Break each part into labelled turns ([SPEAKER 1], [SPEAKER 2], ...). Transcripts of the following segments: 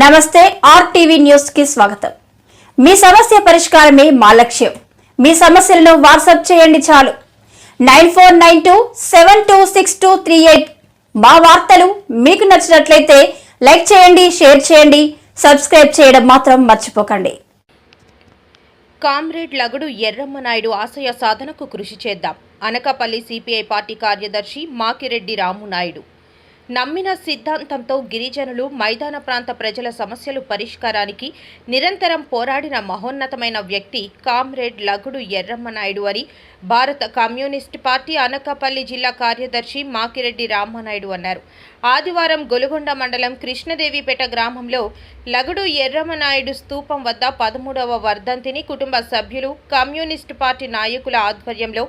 [SPEAKER 1] నమస్తే ఆర్టీవీ న్యూస్కి స్వాగతం. మీ సమస్య పరిష్కారమే మా లక్ష్యం. మీ సమస్యలను వాట్సాప్ చేయండి చాలు. Nine four nine two seven two six two three eight మా వార్తలు మీకు నచ్చినట్లయితే లైక్ చేయండి షేర్ చేయండి సబ్స్క్రైబ్ చేయడం మాత్రం మర్చిపోకండి.
[SPEAKER 2] కామ్రేడ్ ఎర్రమ్మ నాయుడు ఆశయ సాధనకు కృషి చేద్దాం. అనకాపల్లి సిపిఐ పార్టీ కార్యదర్శి మాకిరెడ్డి రామునాయుడు. నమ్మిన సిద్ధాంతంతో గిరిజనులు మైదాన ప్రాంత ప్రజల సమస్యలు పరిష్కారానికి నిరంతరం పోరాడిన మహోన్నతమైన వ్యక్తి కామ్రేడ్ లగుడు ఎర్రమ్మనాయుడు అని భారత కమ్యూనిస్ట్ పార్టీ అనకాపల్లి జిల్లా కార్యదర్శి మాకిరెడ్డి రామనాయుడు అన్నారు. ఆదివారం గొలుగొండ మండలం కృష్ణదేవిపేట గ్రామంలో లగుడు ఎర్రమ్మనాయుడు స్తూపం వద్ద పదమూడవ వర్ధంతిని కుటుంబ సభ్యులు కమ్యూనిస్టు పార్టీ నాయకుల ఆధ్వర్యంలో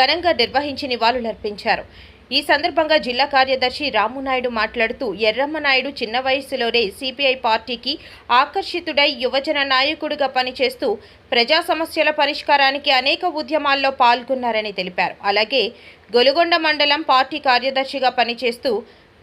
[SPEAKER 2] ఘనంగా నిర్వహించి నివాళులర్పించారు. ఈ సందర్భంగా జిల్లా కార్యదర్శి రామునాయుడు మాట్లాడుతూ ఎర్రమ్మనాయుడు చిన్న వయసులోనే సిపిఐ పార్టీకి ఆకర్షితుడై యువజన నాయకుడిగా పనిచేస్తూ ప్రజా సమస్యల పరిష్కారానికి అనేక ఉద్యమాల్లో పాల్గొన్నారని తెలిపారు. అలాగే గొలుగొండ మండలం పార్టీ కార్యదర్శిగా పనిచేస్తూ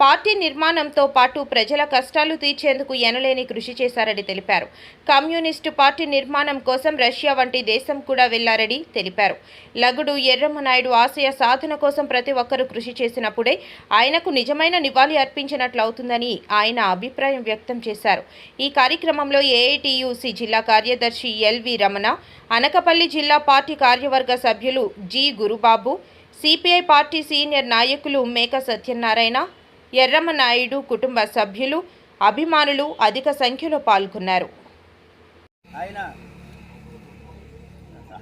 [SPEAKER 2] పార్టీ నిర్మాణంతో పాటు ప్రజల కష్టాలు తీర్చేందుకు ఎనలేని కృషి చేశారని తెలిపారు. కమ్యూనిస్టు పార్టీ నిర్మాణం కోసం రష్యా వంటి దేశం కూడా వెళ్ళారని తెలిపారు. లగుడు ఎర్రమ్మనాయుడు ఆశయ సాధన కోసం ప్రతి ఒక్కరూ కృషి చేసినప్పుడే ఆయనకు నిజమైన నివాళి అర్పించినట్లు అవుతుందని ఆయన అభిప్రాయం వ్యక్తం చేశారు. ఈ కార్యక్రమంలో ఏఐటియుసి జిల్లా కార్యదర్శి ఎల్వి రమణ అనకపల్లి జిల్లా పార్టీ కార్యవర్గ సభ్యులు G Gurubabu CPI party senior నాయకులు మేక సత్యనారాయణ ఎర్రమనాయుడు కుటుంబ సభ్యులు అభిమానులు అధిక సంఖ్యలో పాల్గొన్నారు.
[SPEAKER 3] ఆయన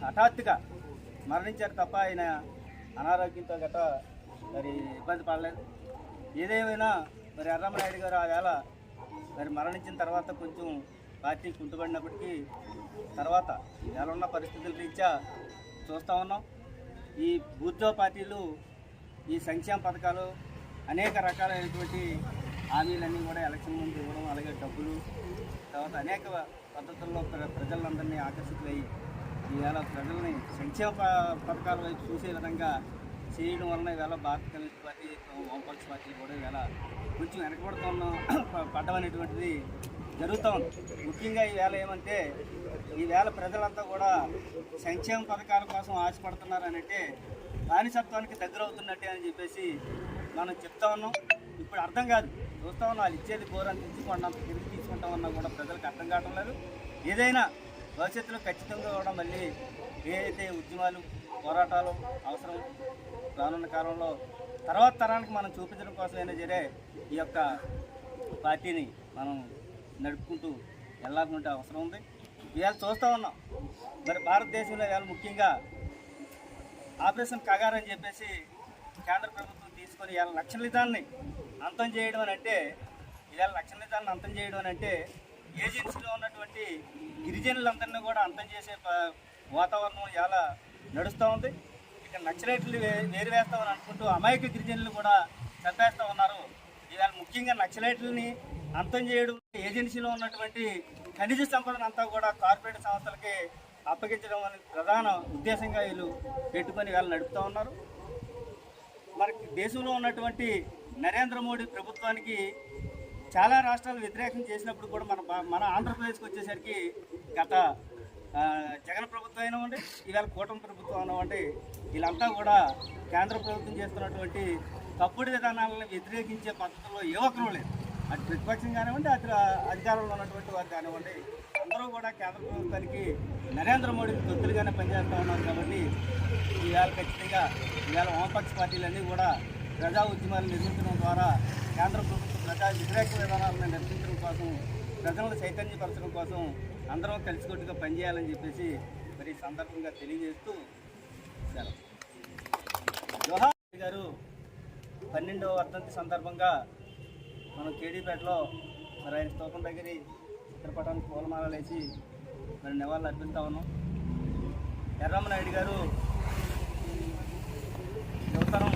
[SPEAKER 3] హఠాత్తుగా మరణించారు తప్ప ఆయన అనారోగ్యంతో గట్ట మరి ఇబ్బంది పడలేదు. ఏదేమైనా మరి ఎర్రమనాయుడు గారు ఆవేళ మరి మరణించిన తర్వాత కొంచెం పార్టీ కుంటుపడినప్పటికీ తర్వాత ఎలా ఉన్న పరిస్థితుల రీత్యా చూస్తూ ఉన్నాం. ఈ బూర్జో పార్టీలు ఈ సంక్షేమ పథకాలు అనేక రకాలైనటువంటి హామీలన్నీ కూడా ఎలక్షన్ ముందు ఇవ్వడం అలాగే డబ్బులు తర్వాత అనేక పద్ధతుల్లో ప్ర ప్రజలందరినీ ఆకర్షితులై ఈవేళ ప్రజల్ని సంక్షేమ ప- పథకాల వైపు చూసే విధంగా చేయడం వలన ఈవేళ భారత కమ్యూనిస్ట్ పార్టీ వామపక్ష పార్టీ కూడా ఈవేళ కొంచెం వెనకబడుతున్న పడ్డం అనేటువంటిది జరుగుతూ ఉంది. ముఖ్యంగా ఈవేళ ఏమంటే ఈవేళ ప్రజలంతా కూడా సంక్షేమ పథకాల కోసం ఆశపడుతున్నారనంటే బానిసత్వానికి దగ్గర అవుతున్నట్టే అని చెప్పేసి మనం చెప్తా ఉన్నాం. ఇప్పుడు అర్థం కాదు. చూస్తా ఉన్నాం. వాళ్ళు ఇచ్చేది ఘోరాన్ని తీసుకుంటాం తిరిగి తీసుకుంటామన్నా కూడా ప్రజలకు అర్థం కావడం లేదు. ఏదైనా భవిష్యత్తులో ఖచ్చితంగా కూడా మళ్ళీ ఏదైతే ఉద్యమాలు పోరాటాలు అవసరం రానున్న కాలంలో తర్వాత తరానికి మనం చూపించడం కోసమైనా సరే ఈ యొక్క పార్టీని మనం నడుపుకుంటూ వెళ్ళాలనుకుంటే అవసరం ఉంది. ఇవాళ చూస్తూ ఉన్నాం. మరి భారతదేశంలో ఇవాళ ముఖ్యంగా ఆపరేషన్ కగార్ అని చెప్పేసి కేంద్ర ప్రభుత్వం తీసుకొని ఇవాళ నక్సలిజాన్ని అంతం చేయడం అని అంటే ఇవాళ నక్సలిజాన్ని అంతం చేయడం అని అంటే ఏజెన్సీలో ఉన్నటువంటి గిరిజనులందరినీ కూడా అంతం చేసే వాతావరణం ఇవాళ నడుస్తూ ఉంది. ఇక నక్సలైట్లు వే- వేరు వేస్తామని అనుకుంటూ అమాయక గిరిజనులు కూడా చంపేస్తూ ఉన్నారు. ఇవాళ ముఖ్యంగా నక్సలైట్లని అంతం చేయడం ఏజెన్సీలో ఉన్నటువంటి ఖనిజ సంపదను అంతా కూడా కార్పొరేట్ సంస్థలకు అప్పగించడం అనే ప్రధాన ఉద్దేశంగా వీళ్ళు పెట్టుకొని వీళ్ళు నడుపుతూ ఉన్నారు. మరి దేశంలో ఉన్నటువంటి నరేంద్ర మోడీ ప్రభుత్వానికి చాలా రాష్ట్రాలు వ్యతిరేకం చేసినప్పుడు కూడా మన మన ఆంధ్రప్రదేశ్కి వచ్చేసరికి గత జగన్ ప్రభుత్వం అయినవ్వండి ఇవాళ కూటమి ప్రభుత్వం అయినవ్వండి వీళ్ళంతా కూడా కేంద్ర ప్రభుత్వం చేస్తున్నటువంటి తప్పుడు విధానాలను వ్యతిరేకించే పద్ధతిలో ఏ ఒక్కరూ లేదు అటు ప్రతిపక్షం కానివ్వండి అటు అధికారంలో ఉన్నటువంటి వారు కానివ్వండి అందరూ కూడా కేంద్ర ప్రభుత్వానికి నరేంద్ర మోడీ దొత్తులుగానే పనిచేస్తూ ఉన్నారు కాబట్టి ఈవేళ ఖచ్చితంగా ఈవేళ వామపక్ష పార్టీలన్నీ కూడా ప్రజా ఉద్యమాలు నిర్మించడం ద్వారా కేంద్ర ప్రభుత్వ ప్రజా వ్యతిరేక విధానాలను నిర్మించడం కోసం ప్రజలను చైతన్యపరచడం కోసం అందరం కలిసికట్టుగా పనిచేయాలని చెప్పేసి మరి సందర్భంగా తెలియజేస్తూ సెలవు. జోహార్ గారు పన్నెండవ వర్ధంతి సందర్భంగా మనం కేడీపేటలో మరి ఆయన స్తూపం దగ్గర చిత్రపటానికి పూలమాలలు వేసి మరి నివాళులు అర్పిస్తా ఉన్నాం. ఎర్రమ్మనాయుడు గారు యువతరం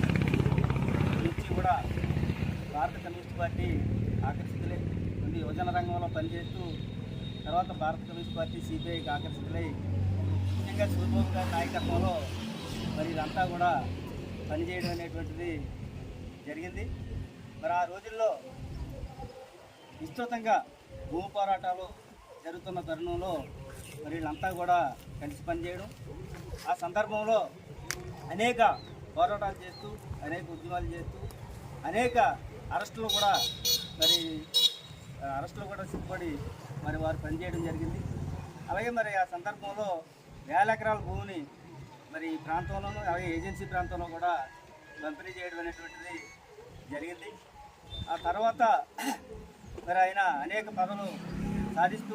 [SPEAKER 3] నుంచి కూడా భారత కమ్యూనిస్ట్ పార్టీ ఆకర్షితులై ఉంది. యువజన రంగంలో పనిచేస్తూ తర్వాత భారత కమ్యూనిస్ట్ పార్టీ సిపిఐకి ఆకర్షితులై ముఖ్యంగా సూర్యబాబు గారి నాయకత్వంలో మరి ఇదంతా కూడా పనిచేయడం అనేటువంటిది జరిగింది. మరి ఆ రోజుల్లో విస్తృతంగా భూమి పోరాటాలు జరుగుతున్న తరుణంలో మరి వీళ్ళంతా కూడా కలిసి పనిచేయడం. ఆ సందర్భంలో అనేక పోరాటాలు చేస్తూ అనేక ఉద్యమాలు చేస్తూ అనేక అరెస్టులు కూడా మరి అరెస్టులు కూడా సిద్ధపడి మరి వారు పనిచేయడం జరిగింది. అలాగే మరి ఆ సందర్భంలో వేల ఎకరాల భూమిని మరి ఈ ప్రాంతంలోనూ అలాగే ఏజెన్సీ ప్రాంతంలో కూడా పంపిణీ చేయడం అనేటువంటిది జరిగింది. ఆ తర్వాత మరి ఆయన అనేక పదవులు సాధిస్తూ